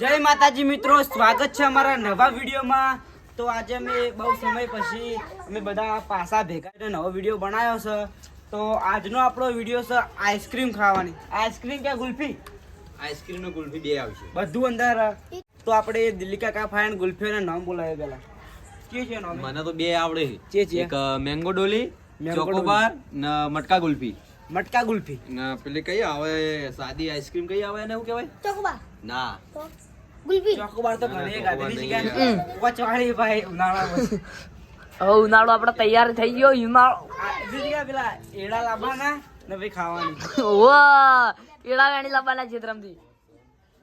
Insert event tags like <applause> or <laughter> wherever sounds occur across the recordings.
જય માતાજી મિત્રો સ્વાગત છે અમારા નવા વિડીયોમાં. તો આજે અમે બહુ સમય પછી અમે બધા પાસા ભેગા નવો વીડિયો બનાવ્યો છે. તો આજનો આપણો વીડિયો છે આઈસ્ક્રીમ ખાવાની. આઈસ્ક્રીમ કે ગુલ્ફી? આઈસ્ક્રીમ નો ગુલ્ફી બે આવશે. બધું અંદર. તો આપણે દિલ્હી કાકા ફાઈન ગુલ્ફીઓના નામ બોલાવે પેલા કે છે નામ? મને તો બે આવડે છે, છે. એક મેંગો ડોલી ચોકોબાર ને મટકા ગુલ્ફી. મટકા ગુલ્ફી. ને પેલી કઈ આવે સાદી આઈસ્ક્રીમ કઈ આવે એને એવું કહેવાય? ચોકોબાર ના. ગુલ્ફી ચોકોબાર તો ઘણી ગાધેલી છે. કે પચવાળી ભાઈ ઉનાળામાં હવે ઉનાળો આપણે તૈયાર થઈ ગયો ઉનાળો. પેલા એડા લાવવાના ને ભાઈ ખાવાની. વાહ એડા વેણી લાવવાના ચિત્રમથી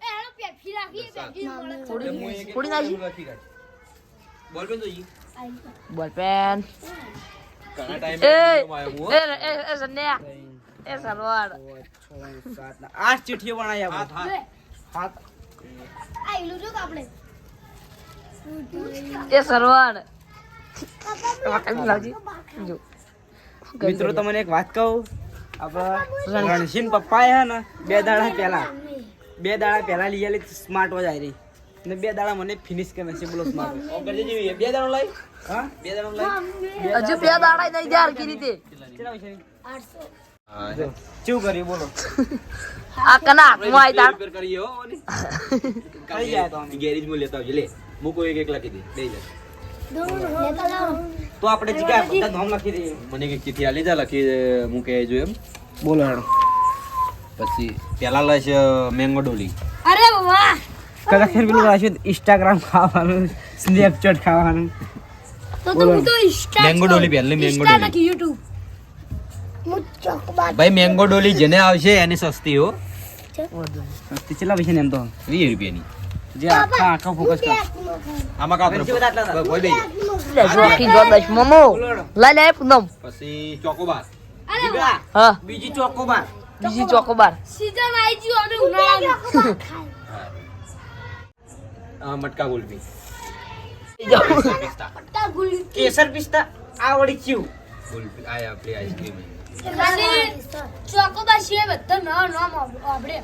એ હેલો પેપ્સી રાખી પેપ્સી મળે થોડી થોડી નાખી? બોલ પેન તો ઈ. બોલ પેન ઘણા ટાઈમ એ આવ્યો એ એ એ સન્યા. એ સલવાડ આઠ ચીઠીઓ બનાવી હાથ હાથ એ વાકઈ મિત્રો તમને એક વાત કહું? આપણા રણસિંહ પપ્પા હે ને બે દાડા પહેલા બે દાડા પહેલા લઈ આલી સ્માર્ટ વોચ આવી રહી. ને બે દાડા મને ફિનિશ કરે છે બોલો સ્માર્ટ વોચ બે દાડા લઈ. હા? બે દાડા લઈ. હજુ બે દાડા નહીં ત્યાર કી રીતે. કેટલા પૈસા શું કર્યું બોલો. <laughs> આ કના હાથમાં તાર રિપેર કરીએ હો કઈ <laughs> જાય તો ગેરેજમાં લેતા આવજે લે. મૂકો એક એક લખી દે દઈ જા. તો આપણે જગ્યા બધા નામ લખી દઈએ. મને એક ચિઠ્ઠી આલી જા લખી મૂકે જો એમ. બોલો હેડો. પછી પેલા લેશે મેંગો ડોલી. અરે વાહ. કદાચ પેલું રાખ્યું ઇન્સ્ટાગ્રામ ખાવાનું સ્નેપચેટ ખાવાનું. તો તો તો ઇન્સ્ટા મેંગો ડોલી પહેલી મેંગો ડોલી. યુટ્યુબ ભાઈ મેંગો ડોલી જેને આવશે એની સસ્તી હો. કેટલા પૈસા ને એમ તો? વીસ રૂપિયાની. જે આખા આખા ફોકસ કર. આમાં કા હતા. કોઈ બે લે જો બસ મોમો. લઈ લે પૂનમ. પછી ચોકોબાર. અરે હા. બીજી ચોકોબાર. બીજી ચોકોબાર. સીઝન આવી ગયું અને ઉનાળા આ મટકા ગુલબી. કેસર પિસ્તા. આ વળી ચીવ ગુલબી. આ આપણી આઈસ્ક્રીમ ખાલી સિવાય બધા ન નામ આપણે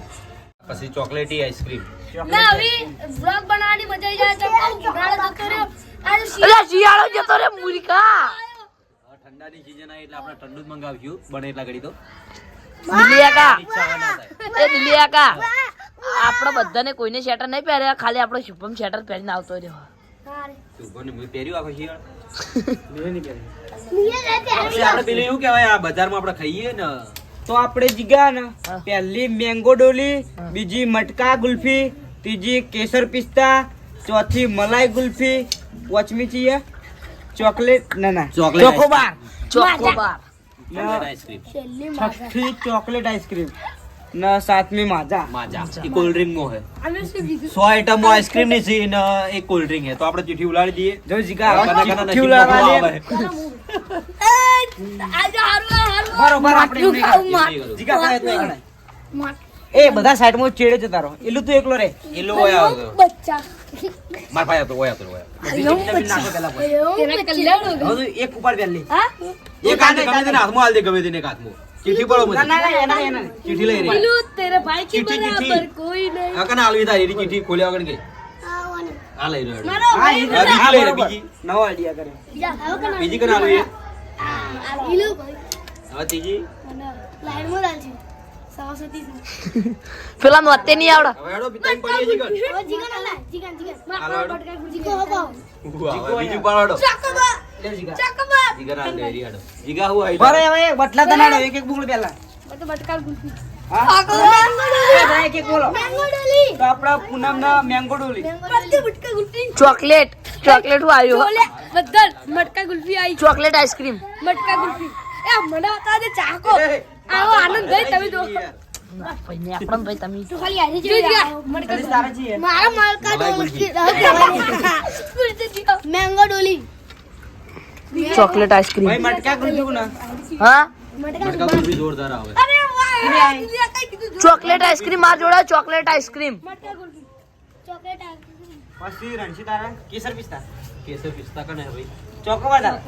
પછી ચોકલેટી આઈસ્ક્રીમ. ના હવે વ્લોગ બનાવવાની મજા આવી જાય તો ઉનાળો જતો રહ્યો. આજે અલ્યા શિયાળો જતો રે મૂર્ખા. ઠંડાની સીઝન આવી એટલે આપણે ઠંડુ જ મંગાવ્યું. બને એટલા ઘડી તો. દિલિયા કા ઈચ્છા હોય ના થાય. એ દિલિયા કા આપણે બધાને કોઈને શેટર નહીં પહેર્યા ખાલી આપણો શુભમ શેટર પહેરીને આવતો રહ્યો. તું કોને મેં પહેર્યું આખો શિયાળ. <laughs> મેં નહીં પહેરી. પછી આપણે પેલું એવું કહેવાય આ બજારમાં આપણે ખાઈએ ને. તો આપણે જીગા ને. પહેલી મેંગો ડોલી બીજી મટકા ગુલ્ફી ત્રીજી કેસર પિસ્તા ચોથી મલાઈ ગુલ્ફી. પાંચમી છીએ. ચોકલેટ ના ના. Chocolate chocobar. ચોકોબાર. છઠ્ઠી ચોકલેટ આઈસ્ક્રીમ. ને સાતમી માજા માજા એ કોલ્ડ ડ્રિંક નો હે અમે શું કીધું સો આઈટમો આઈસ્ક્રીમની છે ને એક કોલ્ડ ડ્રિંક હે તો આપણે ચીઠી ઉલાડી દઈએ જો જીગા હારું હારું બરોબર આપણે કરું. જીગા તો એકલા. એ બધા સાઈડમાં ચેડે છે તારો એલું તું એકલો રે એલો ઓય આવતો બચ્ચા માર ભાઈ તો ઓય તો ઓય ચીઠી એક ઉપર પહેલી હા એક હાથે ગમે તેને હાથમાં હાલ દે ગમે તેને એક હાથમાં ચીઠી પડો ના બધી ના ના એના એના. નહીં. ચીઠી લઈ રહી. પેલું તેરે ભાઈ કે બરાબર. કોઈ નહીં. આ કને હાલવી તારી એની ચીઠી ખોલ્યા વગર ગઈ. આ લઈ રહ્યો મારો હા, ભાઈ એ હા, બીજી હા, લઈ બરોબર. બીજી. નવો આઈડિયા કર્યો બીજા કને હાલવી ઈલુ ભાઈ હવે ત્રીજી? લાઈનમાં લાલજી. પેલા નો અત્યારે નહીં આવડે જીગો. ચકબા લે જીગા ચકબા જીગર હાલ દે, હેરી હાલો. જીગા હું આવી બરે હવે બટલા તનાડો એક એક બોલ પહેલા. બટ બટકાલ ગુલ્ફી. હા? એ ભાઈ એક એક બોલો. મેંગો ડોલી તો આપણા પૂનમ ના મેંગો ડોલી બટ્ટી બટકા ગુલ્ફી. ચોકલેટ ચોકલેટ આવ્યું બધા મટકા ગુલ્ફી આવી chocolate ice cream. Matka kulfi. એ મને બતા દે ચાકો આવો આનંદ ભાઈ તમે જો ભાઈ ને આપણને ભાઈ તમે. તું ખાલી આવી જઈ મટકા ખાલી તારે છીએ મારા Malka Mango Dolly chocolate ice cream ભાઈ મટકા ગુલ્ફી ના હા મટકા કુલ્ફી જોરદાર આવે અરે વાહ દિયા કઈ કીધું ચોકલેટ આઈસ્ક્રીમ માર જોડે chocolate ice cream matka kulfi chocolate આવી પછી રણજી તારા કેસર પિસ્તા કેસર પિસ્તા કને હે ભાઈ ચોકોબાર તારા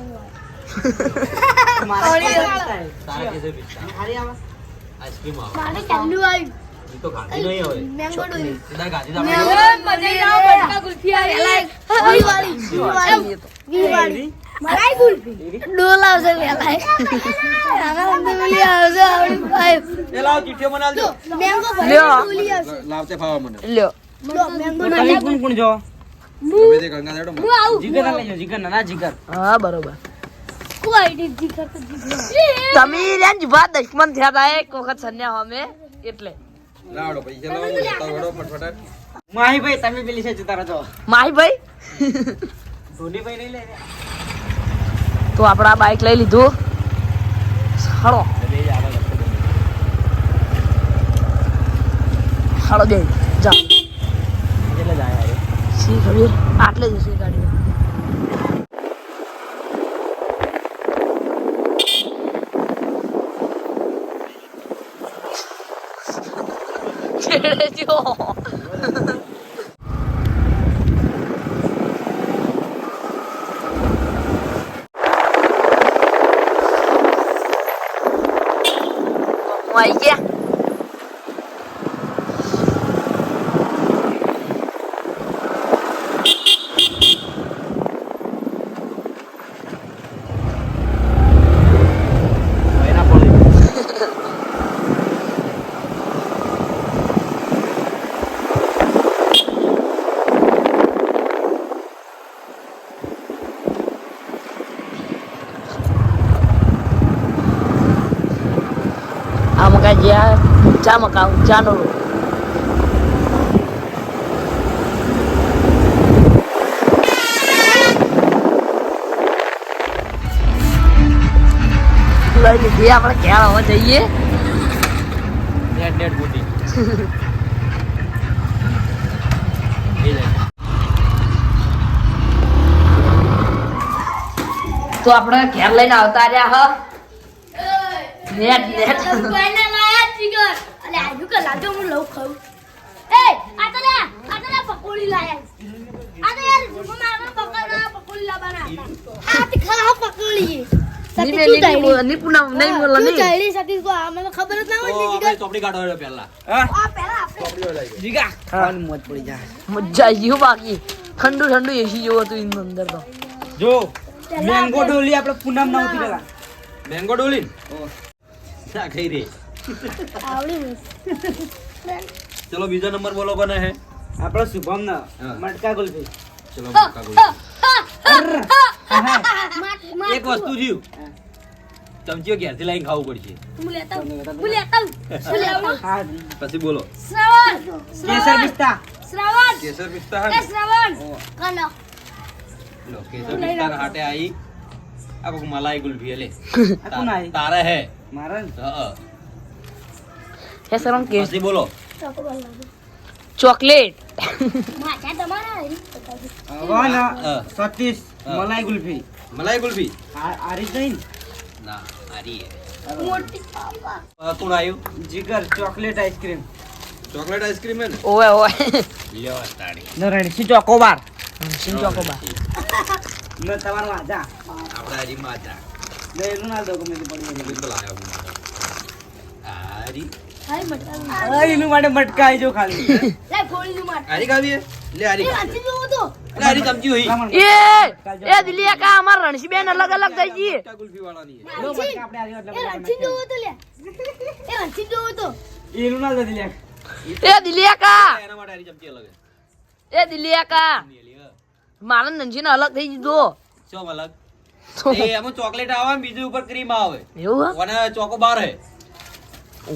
મારા કેસર પિસ્તા હે. તારા કેસર પિસ્તા હારી આવે આઈસ્ક્રીમ આવે મારે ચાલુ આવ્યું એ તો ખાધી નહીં હવે મેંગો ડોલી સીધા ખાધી તો આપણે મેંગો મજા આવો બટકા ગુલ્ફી આવી વી વાળી વી વાળી મલાઈ ગુલ્ફી. ડોલ આવશે વેલાય આના અંદર બોલી આવશે આવડી ભાઈ એ લાવ ચીઠીઓ બનાવજો. મેંગો ભરી ડોલી આવશે. લાવતે ફાવા મને. લ્યો. મેંગો તો તમે કોણ કોણ જો તમે તે ગંગા દેડો હું આવું. જીગર ના લેજો જીગર ના ના જીગર. હા બરોબર. તમે જીભા દુશ્મન થયા હતા એક વખત સન્યા અમે એટલે. લાવડો પૈસા લાવો બતાવો હેડો ફટફટ. તમે પેલી છે જતા રહો માહી ભાઈ તો આપણે આ બાઇક લઈ લીધું. હળો હળો બે જા આટલે. શી ખબર આટલે જશે ગાડી છેડે જો આઈ ગયા એના પડે ચા મકા ચાનો લઈ લીધી આપણે ક્યાં આવવા જઈએ. તો આપણે ઘેર લઈને આવતા રહ્યા, હ? નેટ જીગર અલે આજુ કે લાજો હું લઉં ખાઉં. એ આ તો લે આ તો લે પકોડી લાયા. આ તો યાર જીગો મારા પકોડા પકોડી લાવવાના હતા. હાથ ખા પકોડી. ઠંડુ ઠંડુ એસી જેવું હતું એની અંદર તો. જો મેંગો ડોલી આપડે પૂનમ ના ઉતરી પેલા મેંગો ડોલી? ના ખાઈ રે આવડી ચલો બીજો નંબર બોલો કોને હે? આપણો શુભમ ના. મટકા ગુલ્ફી ચલો મટકા ગોળી. એક વસ્તુ જીવ ચમચીઓ ક્યાંથી લઈને ખાવું પડશે? હું લેતા આવું. હું લેતા આવું. હું લેતા આવું. હા. પછી બોલો. કેસર પિસ્તા. શ્રાવણ. કેસર પિસ્તા કેસર પિસ્તા હાટે આઈ. આ મલાઈ ગુલફી લે. તારે હે. મારા હા. હે સરમ કે બોલો ચોકલેટ. સતીશ. મલાઈ ગુલ્ફી મલાઈ ગુલ્ફી આરી નહીં ના આરી કોણ આવ્યું Jigar chocolate ice cream chocolate ice cream હે ને ઓવે ઓવે લ્યો તાળી ને રણસી ચોકોબાર સી ચોકોબાર ન તમાર વાજા આપડા હરી માજા ને એનું ના દો ગમે મે પડી ગયો બિલકુલ આયો. હા, એનું માટે મટકા જો ખાલી. હારી ખાવી હે? લે હારી એ ખા. વાંચી જોવું તો. લે હારી ચમચી હોઈ એ એ દિલિયા કા અમાર રણસીબેન અલગ અલગ થઈ ગઈ. ગુલ્ફી વાળાની લો, મટકા આપણે આલ્યો એટલે એ વાંચી જોવું તો લે. એ વાંચી જોવું તો. એનું ના દો એ દિલિયા કા એના માટે હારી ચમચી અલગ એ દિલિયા કા ની એલી, હા. મારા નંજીને અલગ થઈ દીધો ચમ અલગ? એ એમાં ચોકલેટ આવે બીજું ઉપર ક્રીમ આવે. એવું ચોકો બાર હે.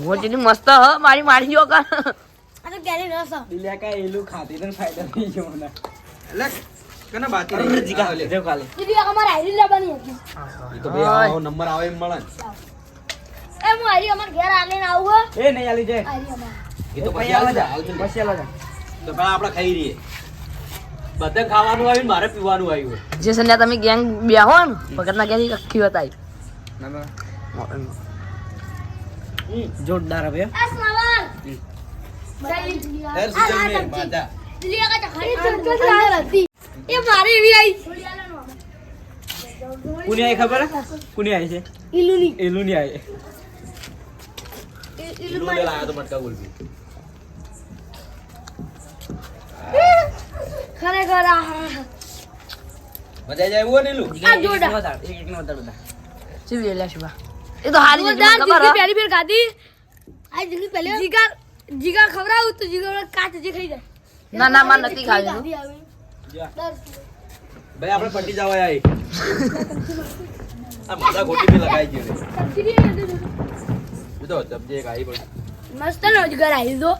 હો જેની મસ્ત હ મારી મારી જો કા આ તો ક્યારેય રસ આવે. દિલ્યા કા એલું ખાતી તો ફાયદો નહીં જો મને એટલે કને અરે રહી? જીગા લે. જો કાલે દીદી આ અમારે હાયરી લાવવાની હતી. ઈ તો ભાઈ આવો નંબર આવે એમ મળે ને એ હું હાયરી અમાર ઘેર આલીને આવું એ નહીં આલી જાય હાયરી અમાર એ તો પછી આલો જા પછી આલો જા તો પેલા આપણે ખાઈ રહીએ બધે ખાવાનું આવ્યું મારે પીવાનું આવ્યું જે સંધ્યા તમે ગેંગ બેહો ને ભગત ના ગેંગ આખી હતા જોરદાર હવે આ શ્રાવણ. ચાલી. હેર આ સીઝન ના મેં ચમચી. બાજા દીદી આ કાંઈ ચખાડી અંદર હતી. એ મારે એવી આવી. કુની આઈ ખબર હે? કુની આઈ છે ઈલુની. એલું ની આઈ ઈ- ઈલું ઈલું મારી. લે લાયા તો મટકા ગુલ્ફી ખરેખર આ હા, હા. મજા જાય એવું આ જોરદાર. એક એક એ તો હારી મને ખબર હે. પહેલી ફેર ખાધી આ જિંદગી પહેલી જીગર જીગર ખવડાવું તો જીગર કાચ જે ખાઈ જાય ના ના માર નથી ખાવી આવી. જા. ભાઈ આપણે પટી જવા આઈ આ માથા ખોટી બી લગાઈ ગઈ રે. જો ચમચી એક આઈ પણ મસ્ત નો જીગર આવી દો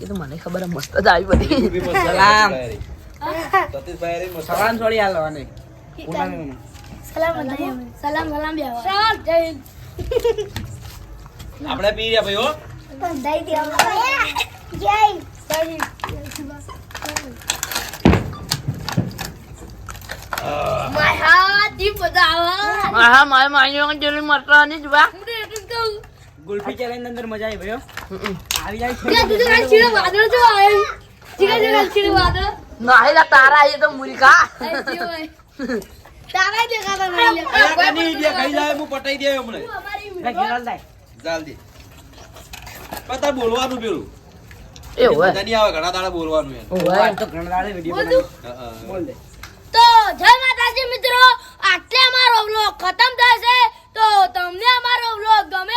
એ તો મને ખબર હે, મસ્ત જ આવી બધી સલામ. સતીશભાઈ રે મસ્ત. સલામ છોડી આલવાની. ઉડાડવાની. સલામ સલામ સલામ સલામ જય હિન્દ આપણે પી રહ્યા ભાઈ હો. ગુલ્ફી ચેલેન્જ અંદર મજા આવી ભાઈઓ આવી જાય છે. ત્યાં તું તો જો લા એ તો હોય. કની દે, ખાઈ જાય હું પટાઈ દે હમણે ના, ઘેરાલ થાય. જલ્દી પણ બોલવાનું પેલું એવું હે મજા આવે ઘણા દાડા બોલવાનું યાર ઓવે. તો ઘણા દાડે વીડિયો બધું? બનાવી. હા, હા. બોલ દે. તો જય માતાજી મિત્રો આટલે અમારો વ્લોગ ખતમ થશે તો તમને અમારો વ્લોગ ગમે